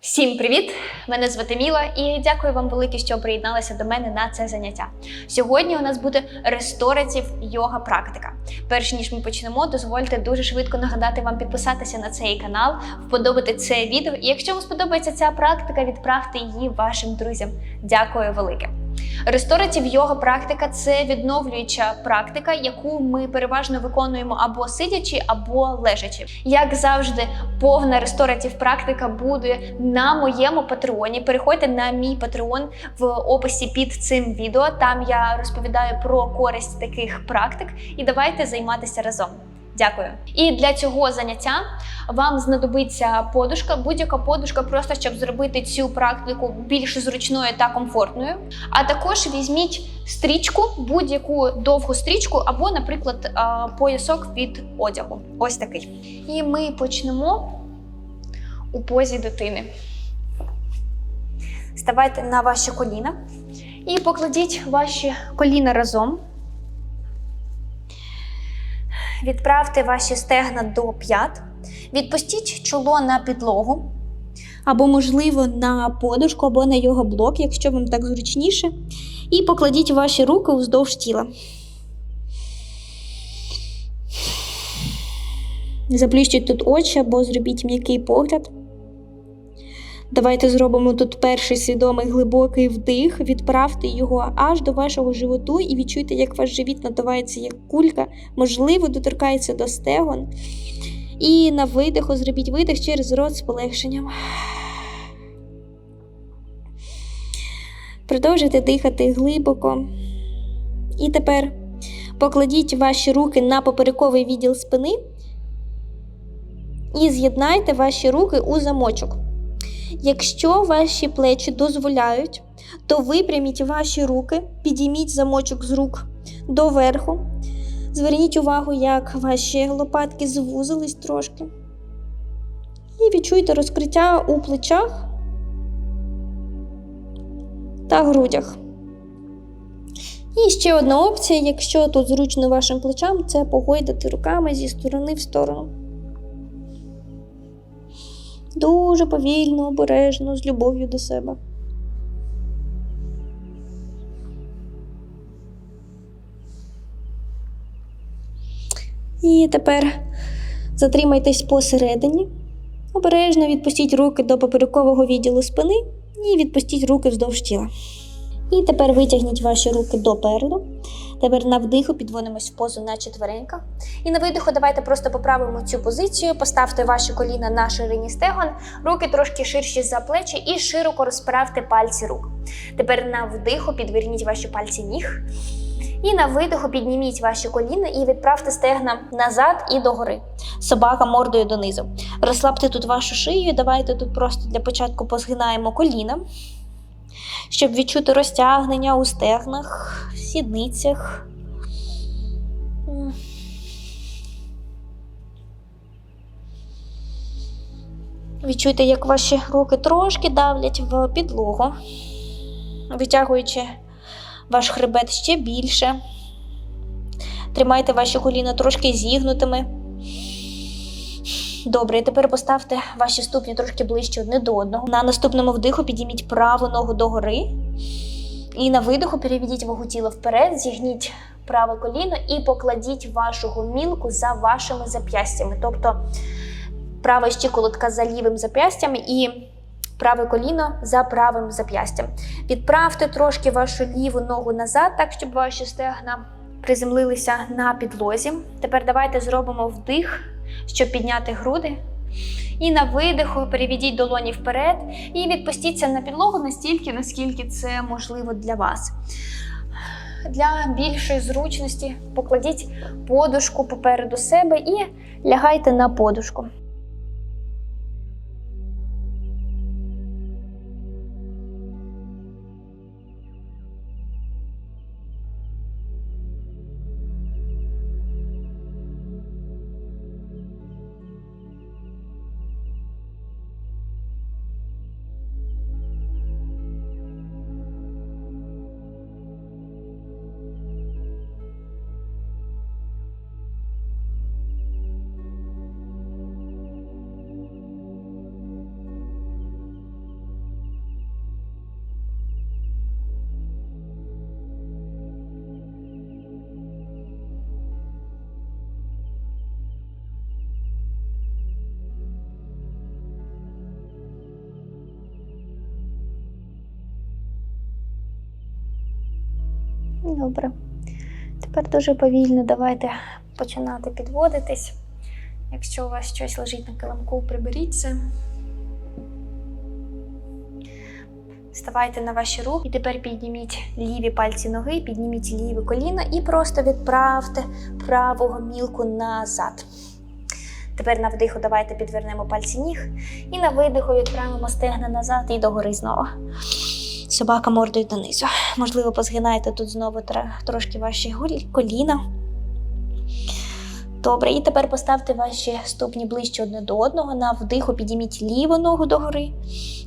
Всім привіт! Мене звати Міла і дякую вам велике, що приєдналися до мене на це заняття. Сьогодні у нас буде ресторатів йога практика. Перш ніж ми почнемо, дозвольте дуже швидко нагадати вам підписатися на цей канал, вподобати це відео. І якщо вам сподобається ця практика, відправте її вашим друзям. Дякую велике. Ресторатив йога практика це відновлююча практика, яку ми переважно виконуємо або сидячи, або лежачи. Як завжди, повна ресторатив практика буде на моєму патреоні. Переходьте на мій патреон в описі під цим відео. Там я розповідаю про користь таких практик і давайте займатися разом. Дякую. І для цього заняття вам знадобиться подушка, будь-яка подушка, просто щоб зробити цю практику більш зручною та комфортною. А також візьміть стрічку, будь-яку довгу стрічку, або, наприклад, поясок від одягу. Ось такий. І ми почнемо у позі дитини. Ставайте на ваші коліна і покладіть ваші коліна разом. Відправте ваші стегна до п'ят. Відпустіть чоло на підлогу. Або, можливо, на подушку, або на його блок, якщо вам так зручніше. І покладіть ваші руки уздовж тіла. Заплющіть тут очі або зробіть м'який погляд. Давайте зробимо тут перший свідомий глибокий вдих, відправте його аж до вашого животу і відчуйте, як ваш живіт надувається як кулька, можливо, доторкається до стегон. І на видиху зробіть видих через рот з полегшенням. Продовжуйте дихати глибоко. І тепер покладіть ваші руки на поперековий відділ спини і з'єднайте ваші руки у замочок. Якщо ваші плечі дозволяють, то випряміть ваші руки, підійміть замочок з рук доверху. Зверніть увагу, як ваші лопатки звузились трошки. І відчуйте розкриття у плечах та грудях. І ще одна опція, якщо тут зручно вашим плечам, це погойдати руками зі сторони в сторону. Дуже повільно, обережно, з любов'ю до себе. І тепер затримайтесь посередині. Обережно відпустіть руки до поперекового відділу спини і відпустіть руки вздовж тіла. І тепер витягніть ваші руки допереду. Тепер на вдиху підводимось в позу на четвереньках. І на видиху давайте просто поправимо цю позицію, поставте ваші коліна на ширині стегон, руки трошки ширші за плечі і широко розправте пальці рук. Тепер на вдиху підверніть ваші пальці ніг. І на видиху підніміть ваші коліна і відправте стегна назад і догори. Собака мордою донизу. Розслабте тут вашу шию. Давайте тут просто для початку позгинаємо коліна, щоб відчути розтягнення у стегнах, сідницях. Відчуйте, як ваші руки трошки давлять в підлогу, витягуючи ваш хребет ще більше. Тримайте ваші коліна трошки зігнутими. Добре, і тепер поставте ваші ступні трошки ближче одне до одного. На наступному вдиху підійміть праву ногу догори. І на видиху переведіть вагу тіла вперед, зігніть праве коліно і покладіть вашу гомілку за вашими зап'ястями. Тобто права щиколотка за лівим зап'ястям і праве коліно за правим зап'ястям. Відправте трошки вашу ліву ногу назад, так щоб ваші стегна приземлилися на підлозі. Тепер давайте зробимо вдих, щоб підняти груди. І на видиху переведіть долоні вперед і відпустіться на підлогу настільки, наскільки це можливо для вас. Для більшої зручності покладіть подушку попереду себе і лягайте на подушку. Добре. Тепер дуже повільно давайте починати підводитись. Якщо у вас щось лежить на килимку, приберіть це. Ставайте на ваші руки і тепер підніміть ліві пальці ноги, підніміть ліве коліно і просто відправте праву гомілку назад. Тепер на вдиху давайте підвернемо пальці ніг і на видиху відправимо стегна назад і догори знову. Собака мордою донизу. Можливо, позгинаєте тут знову трошки ваші коліна. Добре, і тепер поставте ваші ступні ближче одне до одного. На вдиху підійміть ліву ногу догори.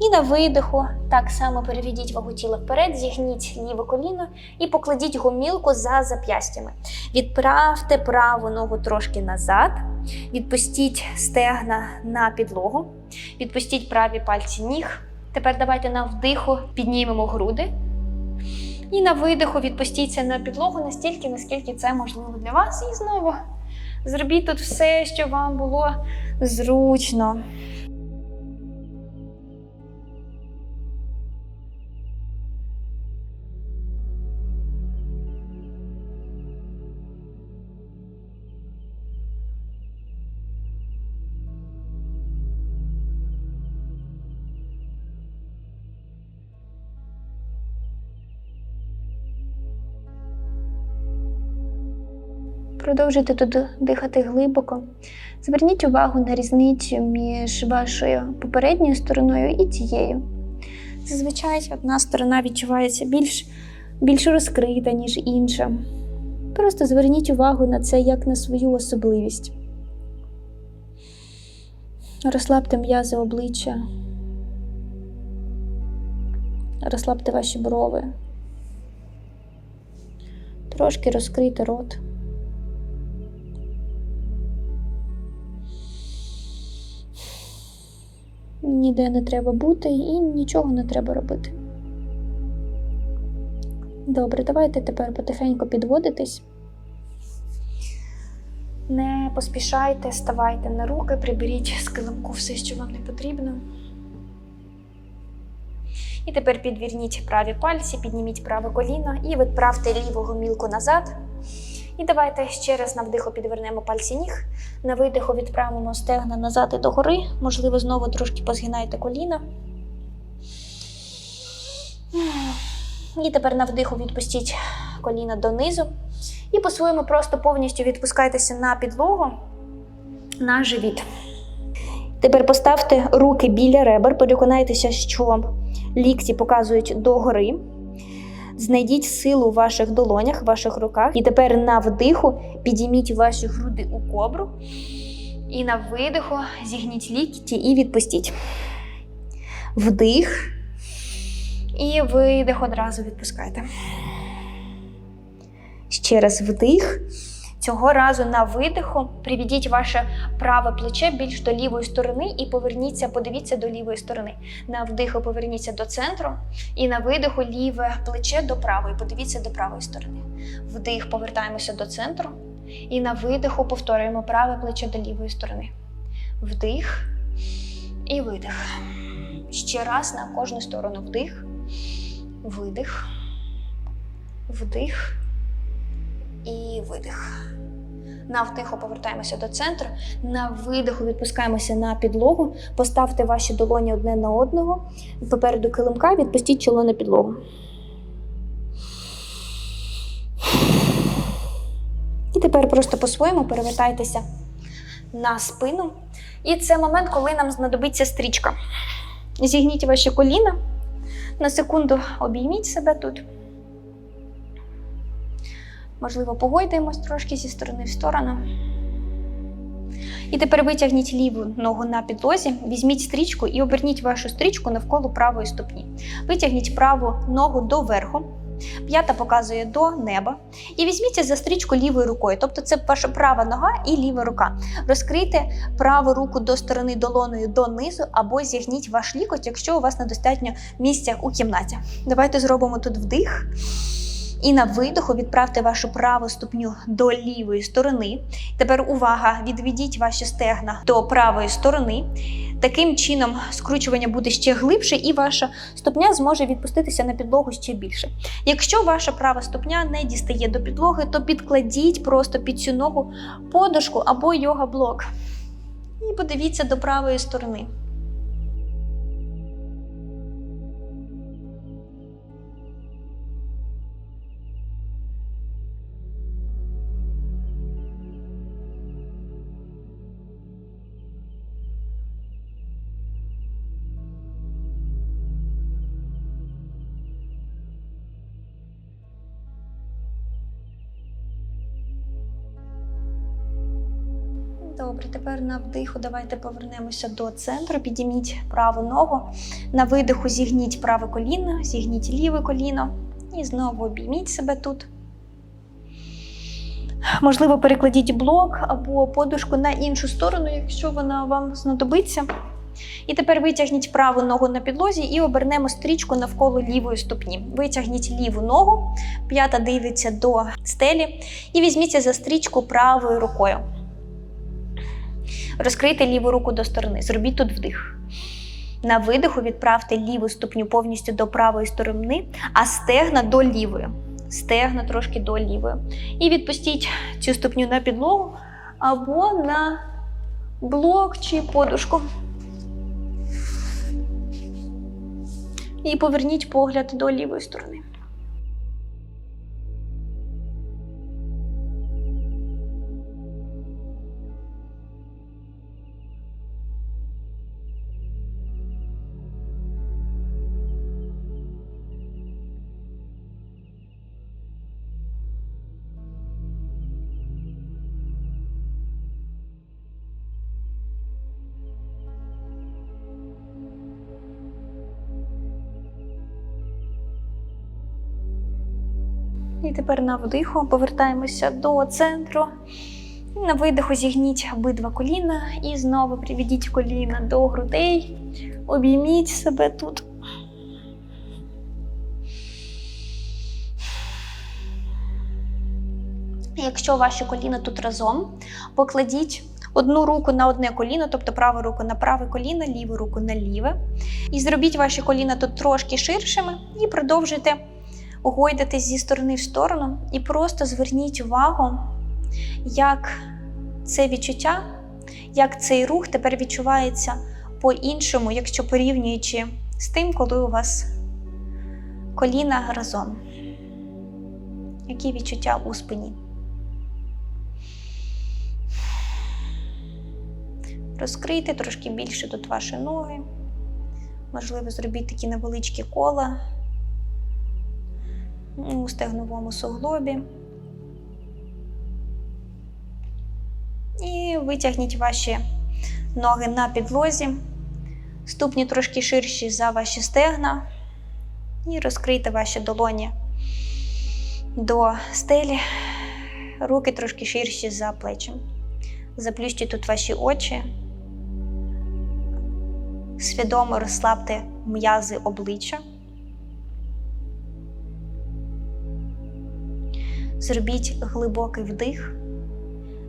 І на видиху так само переведіть вагу тіла вперед, зігніть ліве коліно і покладіть гомілку за зап'ястями. Відправте праву ногу трошки назад, відпустіть стегна на підлогу, відпустіть праві пальці ніг. Тепер давайте на вдиху піднімемо груди. І на видиху відпустіться на підлогу настільки, наскільки це можливо для вас. І знову зробіть тут все, що вам було зручно. Продовжуйте тут дихати глибоко. Зверніть увагу на різницю між вашою попередньою стороною і цією. Зазвичай одна сторона відчувається більш, більш розкрита, ніж інша. Просто зверніть увагу на це як на свою особливість. Розслабте м'язи обличчя. Розслабте ваші брови. Трошки розкрийте рот. Ніде не треба бути і нічого не треба робити. Добре, давайте тепер потихеньку підводитись. Не поспішайте, ставайте на руки, приберіть з килимку все, що вам не потрібно. І тепер підвірніть праві пальці, підніміть праве коліно і відправте ліву гомілку назад. І давайте ще раз на вдиху підвернемо пальці ніг. На видиху відправимо стегна назад і догори. Можливо, знову трошки позгинайте коліна. І тепер на вдиху відпустіть коліна донизу. І по-своєму просто повністю відпускайтеся на підлогу, на живіт. Тепер поставте руки біля ребер, переконайтеся, що лікті показують догори. Знайдіть силу в ваших долонях, в ваших руках. І тепер на вдиху підійміть ваші груди у кобру. І на видиху зігніть лікті і відпустіть. Вдих. І видих одразу відпускайте. Ще раз вдих. Цього разу на видиху приведіть ваше праве плече більш до лівої сторони і поверніться, подивіться до лівої сторони. На вдиху поверніться до центру, і на видиху ліве плече до правої. Подивіться до правої сторони. Вдих, повертаємося до центру. І на видиху повторюємо праве плече до лівої сторони. Вдих і видих. Ще раз на кожну сторону вдих, видих, вдих і видих. На вдиху повертаємося до центру. На видиху відпускаємося на підлогу. Поставте ваші долоні одне на одного. Попереду килимка відпустіть чоло на підлогу. І тепер просто по-своєму перевертайтеся на спину. І це момент, коли нам знадобиться стрічка. Зігніть ваші коліна. На секунду обійміть себе тут. Можливо, погойдаємось трошки зі сторони в сторону. І тепер витягніть ліву ногу на підлозі, візьміть стрічку і оберніть вашу стрічку навколо правої ступні. Витягніть праву ногу доверху, п'ята показує до неба. І візьміться за стрічку лівою рукою. Тобто це ваша права нога і ліва рука. Розкрийте праву руку до сторони долоною донизу або зігніть ваш лікоть, якщо у вас недостатньо місця у кімнаті. Давайте зробимо тут вдих І на видиху відправте вашу праву ступню до лівої сторони. Тепер увага! Відведіть ваші стегна до правої сторони. Таким чином скручування буде ще глибше, і ваша ступня зможе відпуститися на підлогу ще більше. Якщо ваша права ступня не дістає до підлоги, то підкладіть просто під цю ногу подушку або йога-блок. І подивіться до правої сторони. Добре, тепер на вдиху давайте повернемося до центру. Підійміть праву ногу. На видиху зігніть праве коліно, зігніть ліве коліно. І знову обійміть себе тут. Можливо, перекладіть блок або подушку на іншу сторону, якщо вона вам знадобиться. І тепер витягніть праву ногу на підлозі і обернемо стрічку навколо лівої ступні. Витягніть ліву ногу, п'ята дивиться до стелі, і візьміться за стрічку правою рукою. Розкрийте ліву руку до сторони. Зробіть тут вдих. На видиху відправте ліву ступню повністю до правої сторони, а стегна до лівої. Стегна трошки до лівої. І відпустіть цю ступню на підлогу або на блок чи подушку. І поверніть погляд до лівої сторони. І тепер на вдиху повертаємося до центру. На видиху зігніть обидва коліна і знову приведіть коліна до грудей. Обійміть себе тут. Якщо ваші коліна тут разом, покладіть одну руку на одне коліно, тобто праву руку на праве коліно, ліву руку на ліве. І зробіть ваші коліна тут трошки ширшими і продовжуйте гойдатись зі сторони в сторону. І просто зверніть увагу, як це відчуття, як цей рух тепер відчувається по-іншому, якщо порівнюючи з тим, коли у вас коліна разом. Які відчуття у спині? Розкрийте трошки більше тут ваші ноги. Можливо, зробіть такі невеличкі кола у стегновому суглобі. І витягніть ваші ноги на підлозі, ступні трошки ширші за ваші стегна. І розкрийте ваші долоні до стелі, руки трошки ширші за плечем. Заплющіть тут ваші очі. Свідомо розслабте м'язи обличчя. Зробіть глибокий вдих,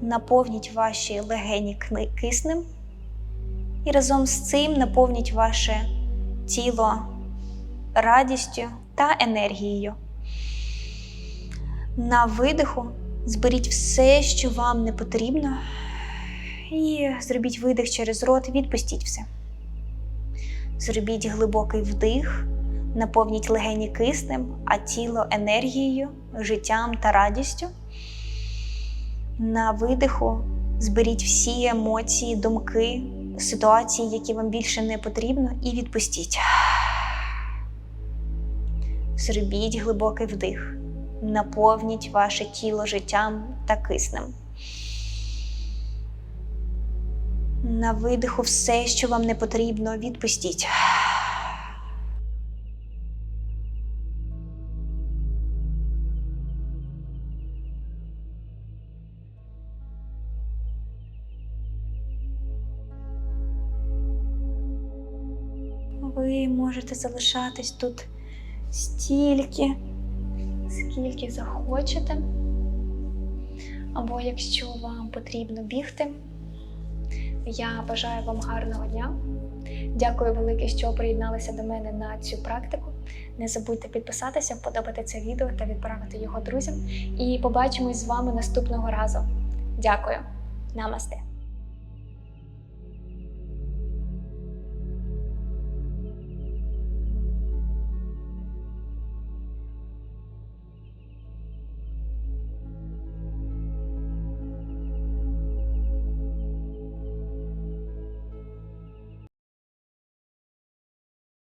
наповніть ваші легені киснем і разом з цим наповніть ваше тіло радістю та енергією. На видиху зберіть все, що вам не потрібно, і зробіть видих через рот, відпустіть все. Зробіть глибокий вдих, наповніть легені киснем, а тіло енергією, життям та радістю. На видиху зберіть всі емоції, думки, ситуації, які вам більше не потрібно, і відпустіть. Зробіть глибокий вдих, наповніть ваше тіло життям та киснем. На видиху все, що вам не потрібно, відпустіть. Ви можете залишатись тут стільки, скільки захочете. Або якщо вам потрібно бігти, я бажаю вам гарного дня. Дякую велике, що приєдналися до мене на цю практику. Не забудьте підписатися, вподобати це відео та відправити його друзям. І побачимось з вами наступного разу. Дякую. Намасте!